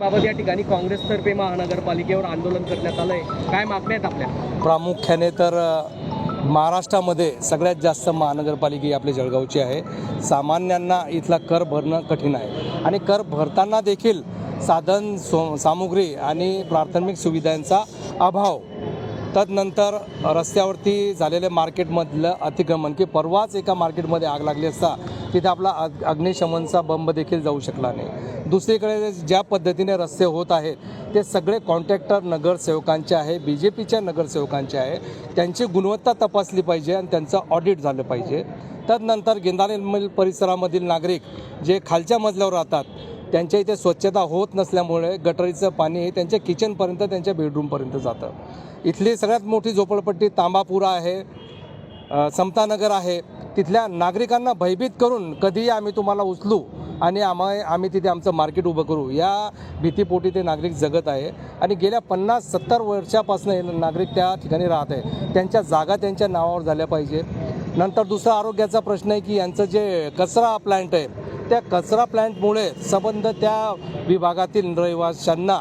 बाबत या ठिकाणी काँग्रेसतर्फे महानगरपालिकेवर आंदोलन करण्यात आलंय. काय मागण्या आहेत आपल्या? प्रामुख्याने तर महाराष्ट्रामध्ये सगळ्यात जास्त महानगरपालिका ही आपली जळगावची आहे. सामान्यांना इथला कर भरणं कठीण आहे. आणि कर भरताना देखील साधन सो सामुग्री आणि प्राथमिक सुविधांचा अभाव तदनंतर रस्त्यावरती झालेले मार्केटमधलं अतिक्रमण की परवाच एका मार्केटमध्ये आग लागली असता तिथे आपला अग अग्निशमनचा बंब देखील जाऊ शकला नाही. दुसरीकडे ज्या पद्धतीने रस्ते होत आहेत ते सगळे कॉन्ट्रॅक्टर नगरसेवकांचे आहे बी जे पीच्या नगरसेवकांचे आहे. त्यांची गुणवत्ता तपासली पाहिजे आणि त्यांचं ऑडिट झालं पाहिजे. तदनंतर गेंदाले परिसरामधील नागरिक जे खालच्या मजल्यावर राहतात त्यांच्या इथे स्वच्छता होत नसल्यामुळे गटरीचं पाणी हे त्यांच्या किचनपर्यंत त्यांच्या बेडरूमपर्यंत जातं. इथली सगळ्यात मोठी झोपडपट्टी तांबापुरा आहे समतानगर आहे. तिथल्या नागरिकांना भयभीत करून कधीही आम्ही तुम्हाला उचलू आणि आम्हा आम्ही तिथे आमचं मार्केट उभं करू. या भीतीपोटी ते नागरिक जगत आहे आणि गेल्या पन्नास सत्तर वर्षापासून नागरिक त्या ठिकाणी राहत आहे. त्यांच्या जागा त्यांच्या नावावर झाल्या पाहिजे. नंतर दुसरा आरोग्याचा प्रश्न आहे की यांचं जे कचरा प्लांट आहे त्या कचरा प्लांटमुळे संबंध त्या विभागातील रहिवाशांना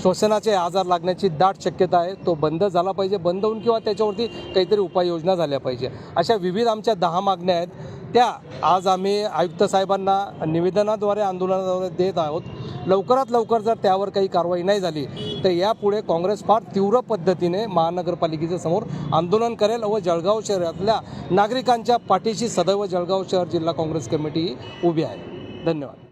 श्वसनाचे आजार लागण्याची दाट शक्यता आहे. तो बंद झाला पाहिजे. बंद होऊन किंवा त्याच्यावरती काहीतरी उपाययोजना झाल्या पाहिजे. अशा विविध आमच्या दहा मागण्या आहेत. त्या आज आम्ही आयुक्त साहेबांना निवेदनाद्वारे आंदोलनाद्वारे देत आहोत. लवकरात लवकर जर त्यावर काही कारवाई नाही झाली तर यापुढे काँग्रेस फार तीव्र पद्धतीने महानगरपालिकेच्या समोर आंदोलन करेल व जळगाव शहरातल्या नागरिकांच्या पाठीशी सदैव जळगाव शहर जिल्हा काँग्रेस कमिटी ही उभी आहे. धन्यवाद.